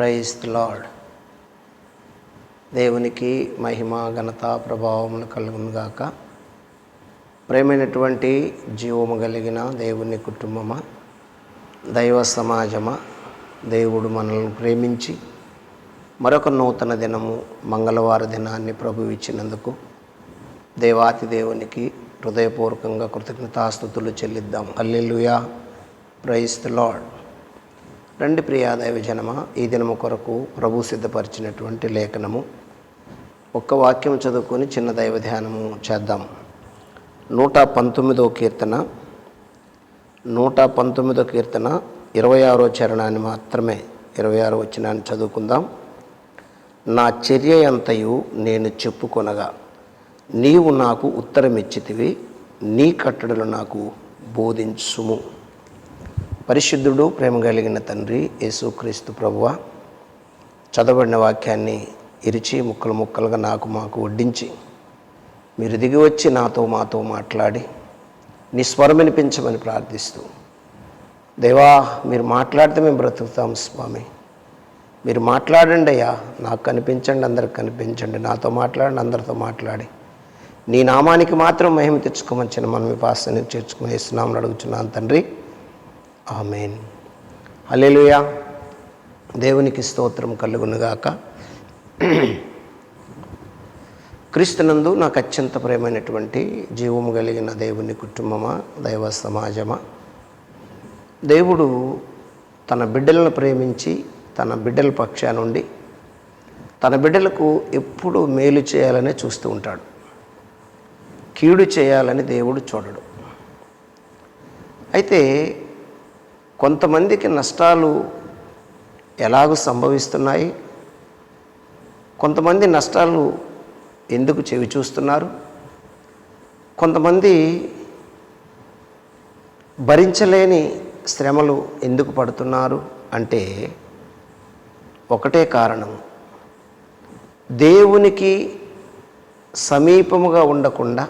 Praise lord దేవునికి మహిమ ఘనత ప్రభావములు కలుగునుగాక ప్రేమైనటువంటి జీవము కలిగిన దేవుని కుటుంబమా దైవ సమాజమా దేవుడు మనల్ని ప్రేమించి మరొక నూతన దినము మంగళవార దినాన్ని ప్రభు ఇచ్చినందుకు దేవాతి దేవునికి హృదయపూర్వకంగా కృతజ్ఞతాస్థుతులు చెల్లిద్దాం. అల్లెలుయా ప్రైజ్ ద లార్డ్ రండి ప్రియాదైవ జనమ ఈ దినము కొరకు ప్రభు సిద్ధపరిచినటువంటి లేఖనము. ఒక్క వాక్యం చదువుకొని చిన్న దైవ ధ్యానము చేద్దాం. నూట పంతొమ్మిదో కీర్తన నూట పంతొమ్మిదో కీర్తన ఇరవై ఆరో చరణాన్ని మాత్రమే ఇరవై ఆరో వచ్చినాన్ని చదువుకుందాం. నా చర్య అంతయు నేను చెప్పుకొనగా నీవు నాకు ఉత్తరమిచ్చితివి నీ కట్టడలు నాకు బోధించుము. పరిశుద్ధుడు ప్రేమ కలిగిన తండ్రి యేసుక్రీస్తు ప్రభువ చదవబడిన వాక్యాన్ని ఇరిచి ముక్కలు ముక్కలుగా నాకు మాకు వడ్డించి మీరు దిగి వచ్చి నాతో మాతో మాట్లాడి నీ స్వరం వినిపించమని ప్రార్థిస్తూ దేవా మీరు మాట్లాడితే మేము బ్రతుకుతాం స్వామి. మీరు మాట్లాడండి అయ్యా నాకు కనిపించండి అందరికి కనిపించండి నాతో మాట్లాడండి అందరితో మాట్లాడి. నీ నామానికి మాత్రం మహిమ తెచ్చుకోమని మనం మీ పాస్ని చేర్చుకుని ఇస్తున్నామని అడుగుతున్నాను తండ్రి. ఆమెన్. హల్లెలూయా. దేవునికి స్తోత్రం కలుగునుగాక. క్రీస్తునందు నాకు అత్యంత ప్రేమైనటువంటి జీవము కలిగిన దేవుని కుటుంబమా దైవ సమాజమా? దేవుడు తన బిడ్డలను ప్రేమించి తన బిడ్డల పక్షా నుండి తన బిడ్డలకు ఎప్పుడు మేలు చేయాలనే చూస్తూ ఉంటాడు. కీడు చేయాలని దేవుడు చూడడు. అయితే కొంతమందికి నష్టాలు ఎలాగూ సంభవిస్తున్నాయి? కొంతమంది నష్టాలు ఎందుకు చెవి చూస్తున్నారు? కొంతమంది భరించలేని శ్రమలు ఎందుకు పడుతున్నారు? అంటే ఒకటే కారణం. దేవునికి సమీపముగా ఉండకుండా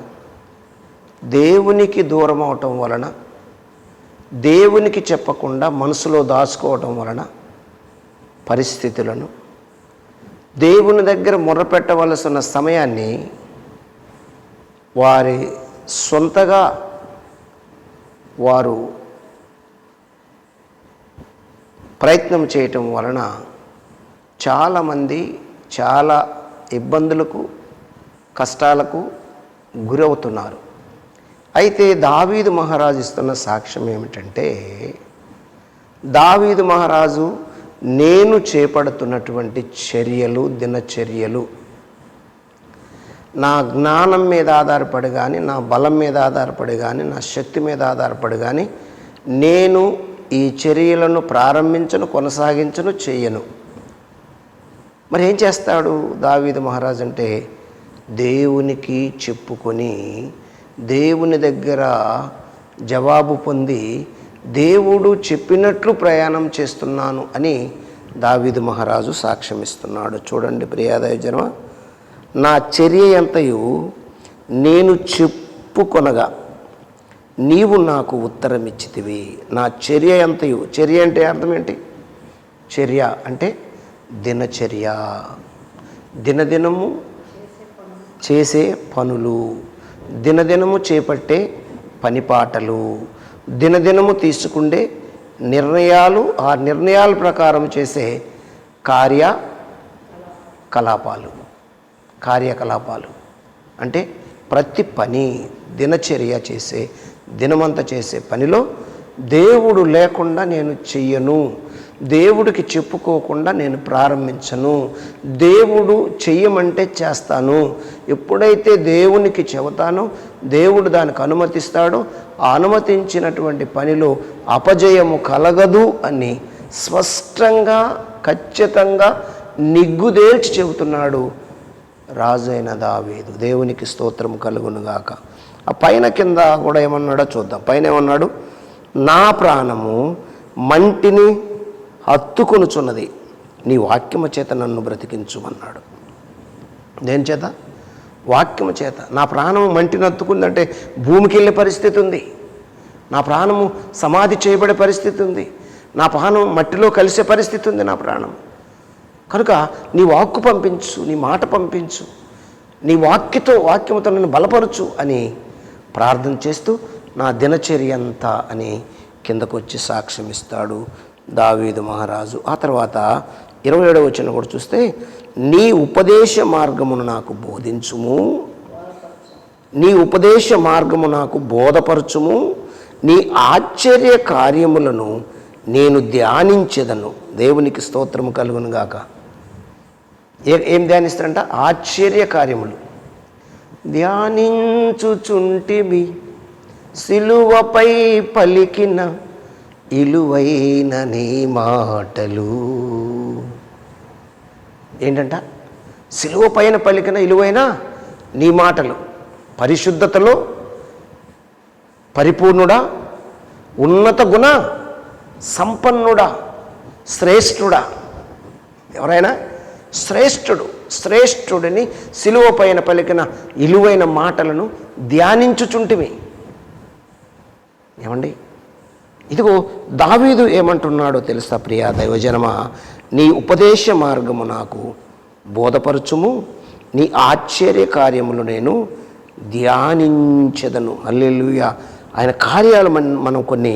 దేవునికి దూరం అవటం వలన దేవునికి చెప్పకుండా మనసులో దాచుకోవటం వలన పరిస్థితులను దేవుని దగ్గర మొర్రపెట్టవలసిన సమయాన్ని వారి సొంతగా వారు ప్రయత్నం చేయటం వలన చాలామంది చాలా ఇబ్బందులకు కష్టాలకు గురవుతున్నారు. అయితే దావీదు మహారాజు ఇస్తున్న సాక్ష్యం ఏమిటంటే దావీదు మహారాజు నేను చేపడుతున్నటువంటి చర్యలు దినచర్యలు నా జ్ఞానం మీద ఆధారపడి కానీ నా బలం మీద ఆధారపడి కానీ నా శక్తి మీద ఆధారపడి కానీ నేను ఈ చర్యలను ప్రారంభించను కొనసాగించను చేయను. మరి ఏం చేస్తాడు దావీదు మహారాజు అంటే దేవునికి చెప్పుకొని దేవుని దగ్గర జవాబు పొంది దేవుడు చెప్పినట్లు ప్రయాణం చేస్తున్నాను అని దావిదు మహారాజు సాక్ష్యమిస్తున్నాడు. చూడండి ప్రియాదయ జన్మ నా చర్య ఎంతయు? నేను చెప్పుకొనగా నీవు నాకు ఉత్తరం ఇచ్చితివి నా చర్య ఎంతయు? చర్య అంటే అర్థం ఏంటి? చర్య అంటే దినచర్య. దినదినము చేసే పనులు. దినదినము చేపట్టే పనిపాటలు దినదినము తీసుకుండే నిర్ణయాలు ఆ నిర్ణయాల ప్రకారం చేసే కార్య కలాపాలు కార్యకలాపాలు. అంటే ప్రతి పని దినచర్య చేసే దినమంతా చేసే పనిలో దేవుడు లేకుండా నేను చెయ్యను. దేవుడికి చెప్పుకోకుండా నేను ప్రారంభించను. దేవుడు చెయ్యమంటే చేస్తాను. ఎప్పుడైతే దేవునికి చెబుతానో దేవుడు దానికి అనుమతిస్తాడో అనుమతించినటువంటి పనిలో అపజయము కలగదు అని స్పష్టంగా ఖచ్చితంగా నిగ్గుదేల్చి చెబుతున్నాడు రాజైన దావేదు. దేవునికి స్తోత్రం కలుగునుగాక ఆ పైన కింద కూడా ఏమన్నాడో చూద్దాం. పైన ఏమన్నాడు? నా ప్రాణము మంటిని అత్తుకొనుచున్నది. నీ వాక్యము చేత నన్ను బ్రతికించుమన్నాడు. దేని చేత? వాక్యము చేత. నా ప్రాణము మంటిని అత్తుకుందంటే భూమికి వెళ్ళే పరిస్థితి ఉంది. నా ప్రాణము సమాధి చేయబడే పరిస్థితి ఉంది. నా ప్రాణం మట్టిలో కలిసే పరిస్థితి ఉంది నా ప్రాణం కనుక నీ వాక్కు పంపించు నీ మాట పంపించు నీ వాక్యతో వాక్యముతో నన్ను బలపరచు అని ప్రార్థన చేస్తూ నా దినచర్య అంతా అని కిందకు వచ్చి సాక్ష్యం ఇస్తాడు దావీదు మహారాజు. ఆ తర్వాత ఇరవై ఏడవ వచ్చిన కూడా చూస్తే నీ ఉపదేశ మార్గమును నాకు బోధించుము. నీ ఉపదేశ మార్గము నాకు బోధపరచుము. నీ ఆశ్చర్య కార్యములను నేను ధ్యానించదను. దేవునికి స్తోత్రము కలుగునుగాక ఏ ఏం ధ్యానిస్తారంట? ఆశ్చర్య కార్యములు. ధ్యానించుచుంటిమి సిలువపై పలికిన ఇలువైన నీ మాటలు. ఏంటంట? సిలువ పైన పలికిన ఇలువైన నీ మాటలు. పరిశుద్ధతలో పరిపూర్ణుడా ఉన్నత గుణ సంపన్నుడా శ్రేష్ఠుడా. ఎవరైనా? శ్రేష్ఠుడు శ్రేష్ఠుడిని సిలువ పైన పలికిన ఇలువైన మాటలను ధ్యానించుచుంటివి. ఏమండి? ఇదిగో దావీదు ఏమంటున్నాడో తెలుసా ప్రియా దైవజనమా? నీ ఉపదేశ మార్గము నాకు బోధపరచుము నీ ఆశ్చర్య కార్యములు నేను ధ్యానించదను. అల్లెలుయ ఆయన కార్యాలు మన మనం కొన్ని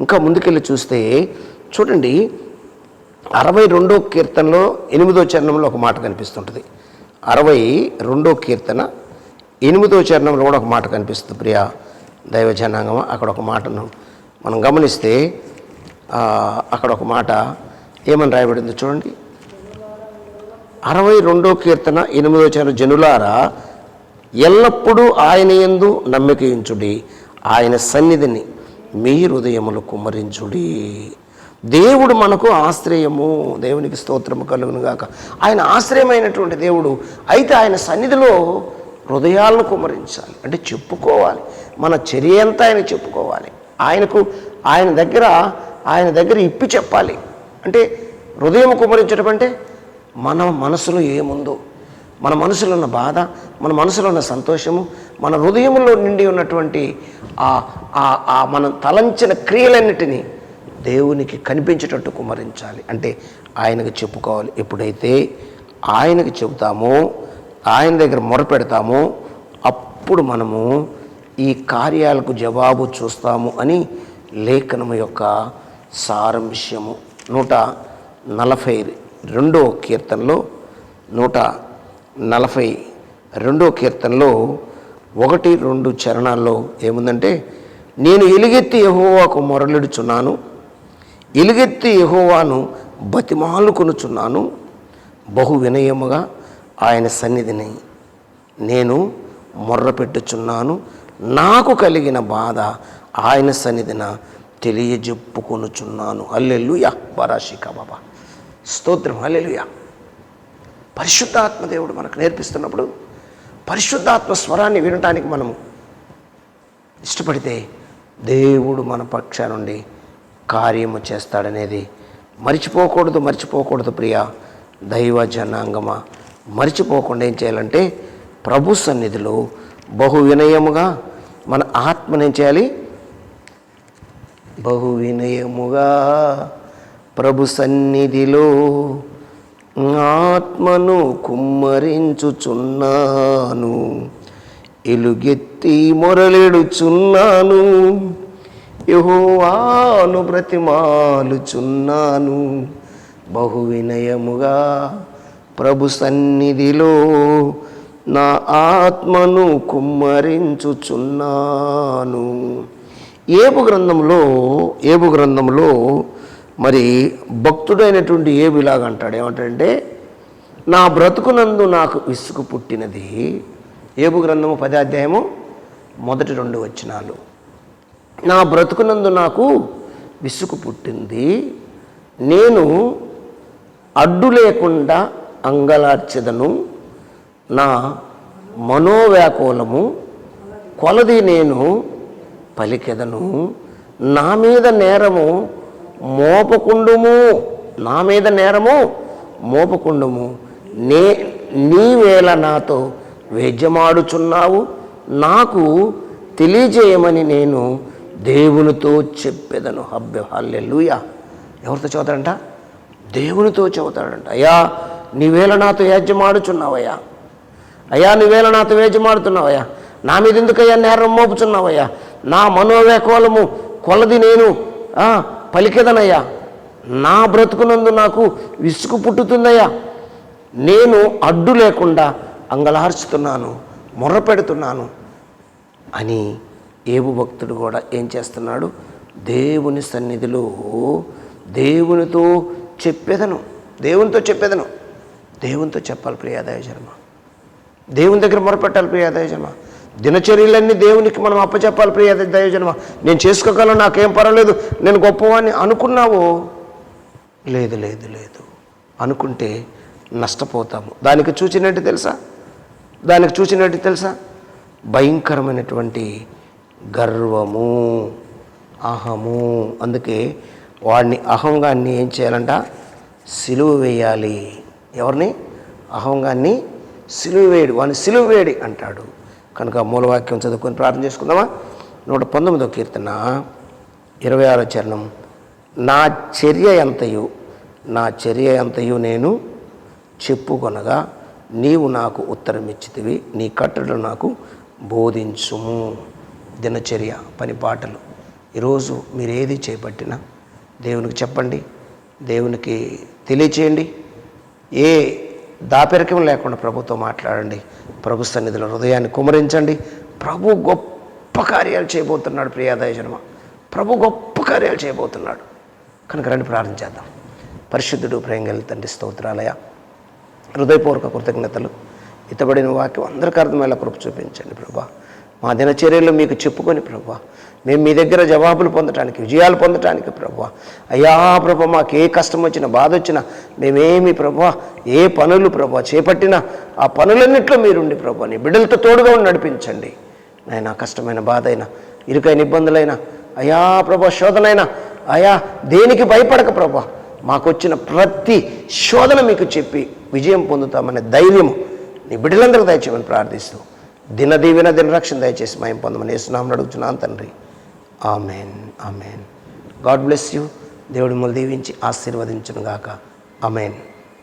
ఇంకా ముందుకెళ్ళి చూస్తే చూడండి అరవై రెండో కీర్తనలో ఎనిమిదో చరణంలో ఒక మాట కనిపిస్తుంటుంది. అరవై రెండో కీర్తన ఎనిమిదో చరణంలో కూడా ఒక మాట కనిపిస్తుంది ప్రియా దైవ జనాంగం అక్కడ ఒక మాటను మనం గమనిస్తే అక్కడ ఒక మాట ఏమని రాయబడిందో చూడండి. అరవై రెండో కీర్తన ఎనిమిదో చరణం జనులారా ఎల్లప్పుడూ ఆయన ఎందు నమ్మకయించుడి ఆయన సన్నిధిని మీ హృదయములు కుమ్మరించుడి. దేవుడు మనకు ఆశ్రయము దేవునికి స్తోత్రము కలుగును గాక. ఆయన ఆశ్రయమైనటువంటి దేవుడు అయితే ఆయన సన్నిధిలో హృదయాలను కుమ్మరించాలి. అంటే చెప్పుకోవాలి. మన చర్య అంతా ఆయన చెప్పుకోవాలి. ఆయనకు ఆయన దగ్గర ఆయన దగ్గర ఇప్పి చెప్పాలి. అంటే హృదయం కుమరించడం అంటే మన మనసులో ఏముందో మన మనసులో ఉన్న బాధ మన మనసులో ఉన్న సంతోషము మన హృదయంలో నిండి ఉన్నటువంటి ఆ ఆ- ఆ మనం తలంచిన క్రియలన్నిటినీ దేవునికి కనిపించేటట్టు కుమరించాలి అంటే ఆయనకు చెప్పుకోవాలి. ఎప్పుడైతే ఆయనకు చెబుతామో ఆయన దగ్గర మొరపెడతామో అప్పుడు మనము ఈ కార్యాలకు జవాబు చూస్తాము అని లేఖనము యొక్క సారాంశము. నూట నలభై రెండో కీర్తనలో నూట నలభై రెండో కీర్తనలో ఒకటి రెండు చరణాల్లో ఏముందంటే నేను ఎలుగెత్తి యహోవాకు మొరలిడుచున్నాను ఎలుగెత్తి యహోవాను బతిమాలుకొనుచున్నాను బహు వినయముగా ఆయన సన్నిధిని నేను మొర్రపెట్టుచున్నాను నాకు కలిగిన బాధ ఆయన సన్నిధిన తెలియజెప్పుకొనుచున్నాను. హల్లెలూయా. పరాశిక బాబా. స్తోత్రం. అల్లెలుయా పరిశుద్ధాత్మ దేవుడు మనకు నేర్పిస్తున్నప్పుడు పరిశుద్ధాత్మ స్వరాన్ని వినటానికి మనం ఇష్టపడితే దేవుడు మన పక్షా నుండి కార్యము చేస్తాడనేది మర్చిపోకూడదు మర్చిపోకూడదు ప్రియ. దైవ జనాంగమా. మర్చిపోకుండా ఏం చేయాలంటే ప్రభు సన్నిధిలో బహు వినయముగా మన ఆత్మని ఏం చేయాలి? బహు వినయముగా ప్రభు సన్నిధిలో ఆత్మను కుమ్మరించుచున్నాను. ఎలుగెత్తి మొరలెడుచున్నాను. యహోవాను బ్రతిమాలుచున్నాను. బహు వినయముగా ప్రభు సన్నిధిలో నా ఆత్మను కుమ్మరించుచున్నాను. ఏబు గ్రంథంలో ఏబు గ్రంథంలో మరి భక్తుడైనటువంటి ఏబు ఇలాగంటాడు ఏమంటాడంటే నా బ్రతుకునందు నాకు విసుగు పుట్టినది. ఏబు గ్రంథము పదాధ్యాయము మొదటి రెండు వచనాలు. నా బ్రతుకునందు నాకు విసుగు పుట్టింది. నేను అడ్డు లేకుండా అంగలార్చెదను. నా మనోవ్యాకులము కొలది నేను పలికెదను. నా మీద నేరము మోపకుండుము. నా మీద నేరము మోపకుండుము. నే నీవేళ నాతో వేద్యమాడుచున్నావు. నాకు తెలియజేయమని నేను దేవునితో చెప్పేదను. హబ్బె హల్లెలూయా. ఎవరితో చదువుతాడంట దేవునితో చెబుతాడంట. అయ్యా నీవేళ నాతో యాజ్యమాడుచున్నావయ్యా అయ్యా నువ్వేళ నాతో వేజమాడుతున్నావయ్యా నా మీద ఎందుకయ్యా నేరం మోపుచున్నావయ్యా? నా మనోవేకోలము కొలది నేను ఆ, పలికెదనయ్యా. నా బ్రతుకునందు నాకు విసుగు పుట్టుతుందయ్యా. నేను అడ్డు లేకుండా అంగలార్చుతున్నాను మొర్ర పెడుతున్నాను అని ఏబు భక్తుడు కూడా ఏం చేస్తున్నాడు? దేవుని సన్నిధిలో దేవునితో చెప్పేదను దేవునితో చెప్పేదను దేవునితో చెప్పాలి ప్రియాదాయ శర్మ దేవుని దగ్గర మొరపెట్టాలి ప్రియ దయజన్మ దినచర్యలన్నీ దేవునికి మనం అప్పచెప్పాలి ప్రియ దయజన్మ నేను చేసుకోగలను నాకేం పర్వాలేదు నేను గొప్పవాడిని అనుకున్నావు? లేదు లేదు లేదు. అనుకుంటే నష్టపోతాము. దానికి చూసినట్టు తెలుసా? దానికి చూసినట్టు తెలుసా? భయంకరమైనటువంటి గర్వము అహము. అందుకే వాడిని అహంగాన్ని ఏం చేయాలంట? సిలువ వేయాలి. ఎవరిని? అహంగాన్ని సిలువేడు వాని సిలువేడి అంటాడు. కనుక మూలవాక్యం చదువుకొని ప్రార్థన చేసుకుందామా? నూట పంతొమ్మిదో కీర్తన ఇరవై ఆరో చరణం. నా చర్య ఎంతయు? నా చర్య ఎంతయు నేను? చెప్పుకొనగా నీవు నాకు ఉత్తరం ఇచ్చితివి నీ కట్టడలు నాకు బోధించుము. దినచర్య పని పాటలు. ఈరోజు మీరు ఏది చేపట్టినా దేవునికి చెప్పండి దేవునికి తెలియచేయండి. ఏ దాపెరకం లేకుండా ప్రభుతో మాట్లాడండి. ప్రభు సన్నిధిలో హృదయాన్ని కుమరించండి. ప్రభు గొప్ప కార్యాలు చేయబోతున్నాడు ప్రియాదాయ జన్మ ప్రభు గొప్ప కార్యాలు చేయబోతున్నాడు. కనుక రండి ప్రారంభించేద్దాం పరిశుద్ధుడు ప్రేంగలి తండ్రి స్తోత్రాలయ హృదయపూర్వక కృతజ్ఞతలు. ఇతబడిన వాక్యం అందరికీ అర్థమయ్యేలా కృప చూపించండి ప్రభా. మా దినచర్యలు మీకు చెప్పుకొని ప్రభు మేము మీ దగ్గర జవాబులు పొందటానికి విజయాలు పొందటానికి ప్రభు అయ్యా ప్రభా మాకు ఏ కష్టం వచ్చినా బాధ వచ్చినా మేమేమి ప్రభా ఏ పనులు ప్రభు చేపట్టినా ఆ పనులన్నింటిలో మీరుండి ప్రభు నీ బిడ్డలతో తోడుగా ఉండి నడిపించండి. నాయన కష్టమైన బాధ అయినా ఇరుకైన ఇబ్బందులైనా అయా ప్రభా శోధనైనా అయా దేనికి భయపడక ప్రభా మాకు వచ్చిన ప్రతి శోధన మీకు చెప్పి విజయం పొందుతామనే ధైర్యము నీ బిడ్డలందరూ దయచేయమని ప్రార్థిస్తూ దిన దీవెన దినరక్షణ దయచేసి మయం పొందమని వేస్తున్నామని అడుగుతున్నాను తండ్రి. Amen. Amen. God bless you. దేవుడు మిమ్మల్ని దీవించి ఆశీర్వదించును గాక ఆమెన్.